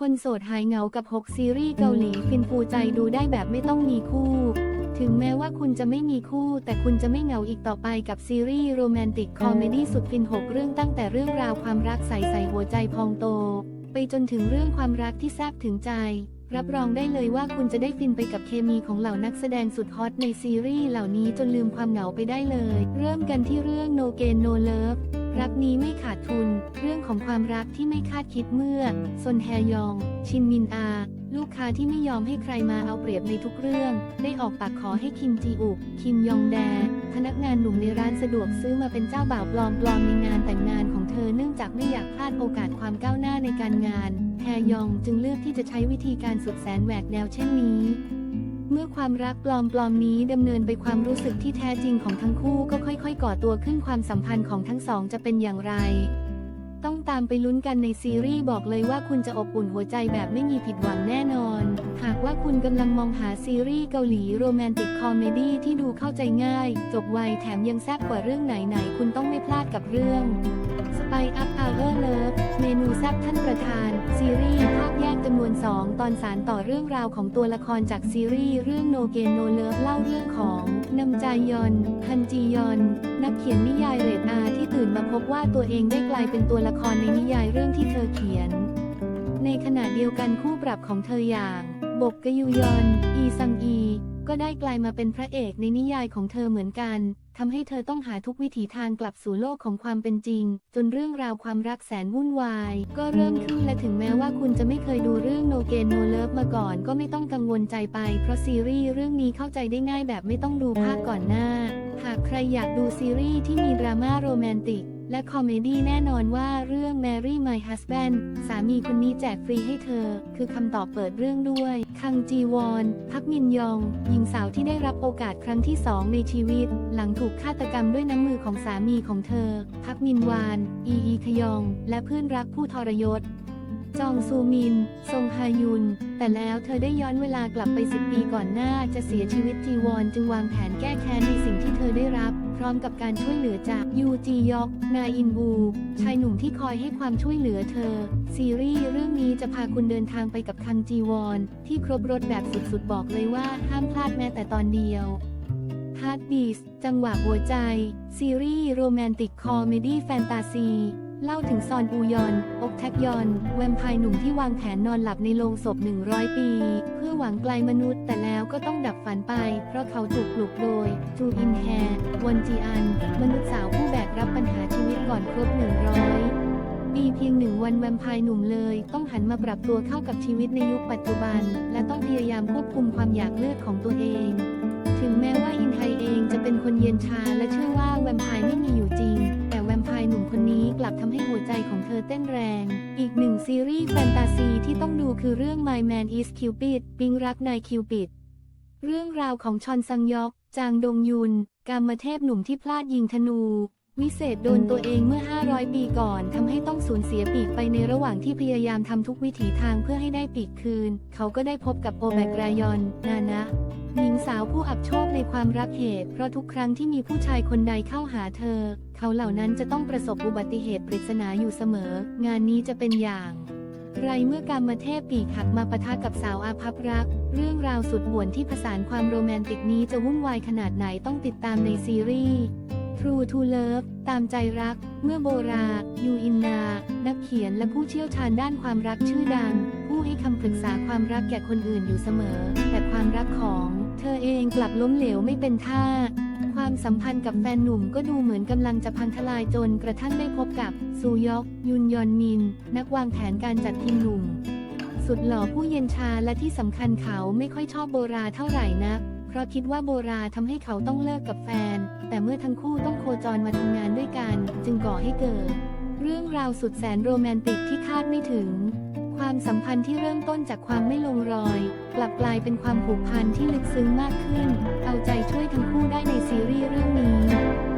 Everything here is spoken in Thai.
คนโสดหายเหงากับ 6 ซีรีส์เกาหลีฟินฟูใจดูได้แบบไม่ต้องมีคู่ ถึงแม้ว่าคุณจะไม่มีคู่ แต่คุณจะไม่เหงาอีกต่อไปกับซีรีส์โรแมนติกคอมเมดี้สุดฟิน 6 เรื่องตั้งแต่เรื่องราวความรักใส่ใสหัวใจพองโต ไปจนถึงเรื่องความรักที่แซบถึงใจ รับรองได้เลยว่าคุณจะได้ฟินไปกับเคมีของเหล่านักแสดงสุดฮอตในซีรีส์เหล่านี้จนลืมความเหงาไปได้เลย เริ่มกันที่เรื่อง No Gain No Love รักนี้ไม่ขาดทุน เรื่องของความรักที่ไม่คาดคิดเมื่อซนแฮยอง ชินมินอา ลูกค้าที่ไม่ยอมให้ใครมาเอาเปรียบในทุกเรื่อง ได้ออกปากขอให้คิมจีอุก คิมยองแด พนักงานหนุ่มในร้านสะดวกซื้อมาเป็นเจ้าบ่าวปลอมปลอมในงานแต่งงานของเธอเนื่องจากไม่อยากพลาดโอกาสความก้าวหน้าในการงานแฮยองจึงเลือกที่จะใช้วิธีการสุดแสนแหวกแนวเช่นนี้ เมื่อความรักปลอมๆนี้ดำเนินไปความรู้สึกที่แท้จริงของทั้งคู่ก็ค่อย ๆ ก่อตัวขึ้นความสัมพันธ์ของทั้งสองจะเป็นอย่างไร ต้องตามไปลุ้นกันในซีรีส์บอกเลยว่าคุณจะอบอุ่นหัวใจแบบไม่มีผิดหวังแน่นอน หากว่าคุณกำลังมองหาซีรีส์เกาหลีโรแมนติกคอมเมดี้ที่ดูเข้าใจง่าย จบไวแถมยังแซ่บกว่าเรื่องไหนๆคุณต้องไม่พลาดกับเรื่อง Spy Up Our Love เมนูแซ่บท่านประธาน ซีรีส์ภาคแยกจำนวน 2 ตอนสารต่อเรื่องราวของตัวละครจากซีรีส์เรื่อง No Gain No Love เล่าเรื่องของนำจายยอนฮันจียอน นักเขียนนิยายเรดอาที่ตื่นมาพบว่าตัวเองได้กลายเป็นตัวละครในนิยายเรื่องที่เธอเขียน ในขณะเดียวกันคู่ปรับของเธออย่าง บกกยุยอน อีซังอี ก็ได้กลายมาเป็นพระเอกในนิยายของเธอเหมือนกันทำให้เธอต้องหาทุกวิถีทางกลับสู่โลกของความเป็นจริง จนเรื่องราวความรักแสนวุ่นวาย ก็เริ่มขึ้นและถึงแม้ว่าคุณจะไม่เคยดูเรื่อง No Gain No Love มาก่อน ก็ไม่ต้องกังวลใจไป เพราะซีรีส์เรื่องนี้เข้าใจได้ง่ายแบบไม่ต้องดูภาคก่อนหน้า หากใครอยากดูซีรีส์ที่มีดราม่าโรแมนติก และคอมเมดี้แน่นอนว่าเรื่อง Mary My Husband สามีคนนี้แจกฟรีให้เธอ คือคำตอบเปิดเรื่องด้วย คังจีวอนพักมินยอง หญิงสาวที่ได้รับโอกาสครั้งที่สองในชีวิต หลังถูกฆาตกรรมด้วยน้ำมือของสามีของเธอ พักมินวาน อีอีขยอง และเพื่อนรักผู้ทรยศจองซูมินซงฮายุน แต่แล้วเธอได้ย้อนเวลากลับไป 10 ปีก่อนหน้า จะเสียชีวิตจีวอนจึงวางแผนแก้แค้นในสิ่งที่เธอได้รับ พร้อมกับการช่วยเหลือจากยูจียอกนาอินบู ชายหนุ่มที่คอยให้ความช่วยเหลือเธอ ซีรีส์เรื่องนี้จะพาคุณเดินทางไปกับคังจีวอนที่ครบรถแบบสุดๆ บอกเลยว่าห้ามพลาดแม้แต่ตอนเดียวฮาร์ดบีสจังหวะหัวใจ ซีรีส์โรแมนติกคอมเมดี้แฟนตาซี เล่าถึงซอนอูยอน อกแทกยอน แวมไพร์หนุ่มที่วางแผนนอนหลับในโลงศพ 100 ปี เพื่อหวังไกลมนุษย์แต่แล้วก็ต้องดับฝันไป เพราะเขาถูกปลุกโดย จูอินแฮวอนจีอัน มนุษย์สาวผู้แบกรับปัญหาชีวิตก่อนครบ 100 ปีเพียงหนึ่งวันแวมไพร์หนุ่มเลย ต้องหันมาปรับตัวเข้ากับชีวิตในยุคปัจจุบัน และต้องพยายามควบคุมความอยากเลือดของตัวเอง ถึงแม้ว่าอินไทเองจะเป็นคนเย็นชาและเชื่อว่าแวมไพร์ไม่มีอยู่จริง หนุ่มคนนี้กลับทำให้หัวใจของเธอเต้นแรง อีกหนึ่งซีรีส์แฟนตาซีที่ต้องดูคือเรื่อง My Man is Cupid ปิงรักนายคิวปิด เรื่องราวของชอนซังยอก จางดงยุน กามเทพหนุ่มที่พลาดยิงธนู วิเศษโดนตัวเองเมื่อ 500 ปีก่อนทำให้ต้องสูญเสียปีกไปในระหว่างที่พยายามทำทุกวิถีทางเพื่อให้ได้ปีกคืน เขาก็ได้พบกับโอแบกรายอน นานะ หญิงสาวผู้อับโชคในความรักเหตุ เพราะทุกครั้งที่มีผู้ชายคนใดเข้าหาเธอ เขาเหล่านั้นจะต้องประสบอุบัติเหตุปริศนาอยู่เสมอ งานนี้จะเป็นอย่างไรเมื่อการมาเทพปีกหักมาปะทะกับสาวอาภัพรัก เรื่องราวสุดป่วนที่ผสานความโรแมนติกนี้จะวุ่นวายขนาดไหนต้องติดตามในซีรีส์ True to Love ตามใจรัก เมื่อโบรายูอินนา นักเขียนและผู้เชี่ยวชาญด้านความรักชื่อดัง ผู้ให้คำปรึกษาความรักแก่คนอื่นอยู่เสมอ แต่ความรักของเธอเองกลับล้มเหลวไม่เป็นท่า ความสัมพันธ์กับแฟนหนุ่มก็ดูเหมือนกำลังจะพังทลายจนกระทั่งได้พบกับซูยอก ยุนยอนมิน นักวางแผนการจัดทีมหนุ่ม สุดหล่อผู้เย็นชาและที่สำคัญเขาไม่ค่อยชอบโบราเท่าไหร่นัก ราะคิดว่าโบราทำให้เขาต้องเลิกกับแฟน แต่เมื่อทั้งคู่ต้องโคจรมาทำงานด้วยกัน จึงก่อให้เกิด เรื่องราวสุดแสนโรแมนติกที่คาดไม่ถึง ความสัมพันธ์ที่เริ่มต้นจากความไม่ลงรอย กลับกลายเป็นความผูกพันที่ลึกซึ้งมากขึ้น เอาใจช่วยทั้งคู่ได้ในซีรีส์เรื่องนี้